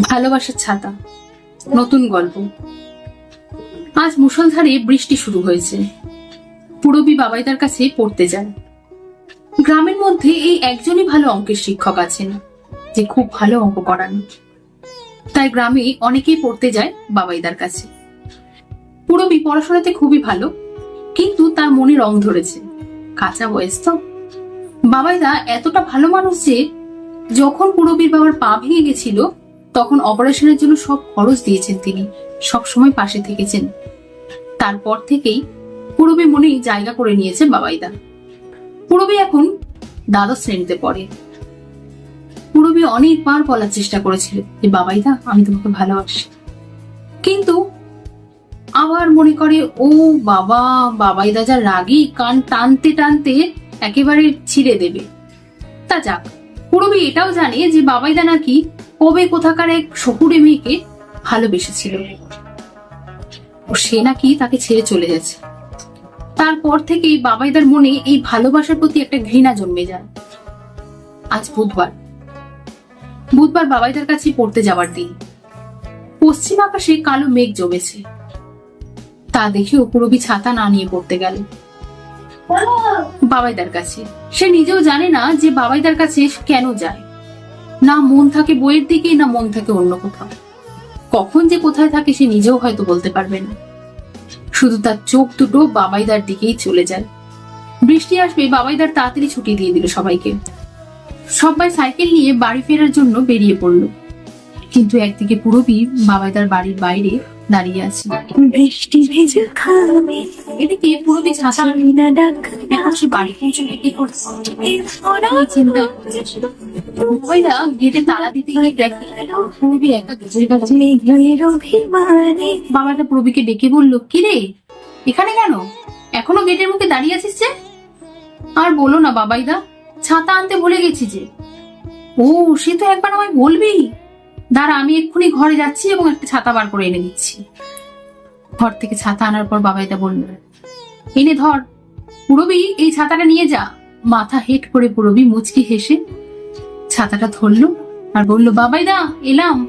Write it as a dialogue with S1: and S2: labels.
S1: ভালোবাসার ছাতা। নতুন গল্প। আজ মুষলধারে বৃষ্টি শুরু হয়েছে। পুরবী বাবাইদার কাছে পড়তে যায় গ্রামের মধ্যে এই একজনই ভালো অঙ্কের শিক্ষক আছেন, যে খুব ভালো অঙ্ক করান। তাই গ্রামে অনেকেই পড়তে যায় বাবাইদার কাছে। পুরবী পড়াশোনাতে খুবই ভালো, কিন্তু তার মনে রং ধরেছে। কাঁচা বয়স তো। বাবাইদা এতটা ভালো মানুষ যে, যখন পুরবীর বাবার পা ভেঙে গেছিল তখন অপারেশনের জন্য সব খরচ দিয়েছেন তিনি। সব সময় পাশে থেকেছেন। তারপর থেকেই পুরবী মনেই জায়গা করে নিয়েছে বাবাইদা। পুরবী এখন দ্বাদশ শ্রেণীতে পড়ে। পুরবী অনেকবার বলার চেষ্টা করেছিল যে, বাবাইদা, আমি তোমাকে ভালোবাসি। কিন্তু আবার মনে করে, ও বাবা, বাবাইদা যা রাগী, কান টানতে টানতে একেবারে ছিঁড়ে দেবে। তা যাক। পুরবী এটাও জানে যে বাবাইদা নাকি কবে কোথাকার এক শহুরে মেয়েকে ভালোবেসেছিল। সে নাকি তাকে ছেড়ে চলে যাচ্ছে তারপর থেকেই বাবাইদার মনে এই ভালোবাসার প্রতি একটা ঘৃণা জন্মে যায়। আজ বুধবার। বুধবার বাবাইদার কাছে পড়তে যাওয়ার দিন। পশ্চিম আকাশে কালো মেঘ জমেছে। তা দেখেও পুরবী ছাতা না নিয়ে পড়তে গেল। বাবাইদার কাছে। সে নিজেও জানে না যে বাবাইদার কাছে কেন যায়। না মন থাকে বইয়ের দিকে না মন থাকে অন্য কোথাও। কখন যে কোথায় থাকে সে নিজেও হয়তো বলতে পারবে না। শুধু তার চোখ দুটো বাবাইদার দিকেই চলে যায়। বৃষ্টি আসবে, বাবাইদার তাড়াতাড়ি ছুটি দিয়ে দিল সবাইকে। সবাই সাইকেল নিয়ে বাড়ি ফেরার জন্য বেরিয়ে পড়ল। কিন্তু একদিকে পুরবী বাবাইদার বাড়ির বাইরে দাঁড়িয়ে আছে।
S2: বৃষ্টি ভেজা খামে।
S1: এদিকে পুরবী ছাতা?
S2: না ডাক।
S1: এখন সে বাড়ি পৌঁছবে? কি করছে?
S2: ফোড়া
S1: এই গেটে তালা দিতে গিয়ে দেখে। পুরবী একা গেটের কাছে
S2: মেঘের অভিমানে।
S1: বাবাটা প্রবীকে ডেকে বলল কি রে? এখানে কেন? এখনও গেটের মুখে দাঁড়িয়ে আছিস যে? আর বলো না বাবাইদা। ছাতা আনতে ভুলে গেছি যে। ও সে তো একবার আমায় বলবি দাঁড়া, আমি এক্ষুনি ঘরে যাচ্ছি এবং একটা ছাতা বার করে এনে দিচ্ছি। ঘর থেকে ছাতা আনার পর বাবা এটা বলল এনে ধর, পুরবি, এই ছাতাটা নিয়ে যা। মাথা হেট করে পুরবি মুচকি হেসে ছাতাটা ধরলো আর বলল, বাবাই দা, এলাম।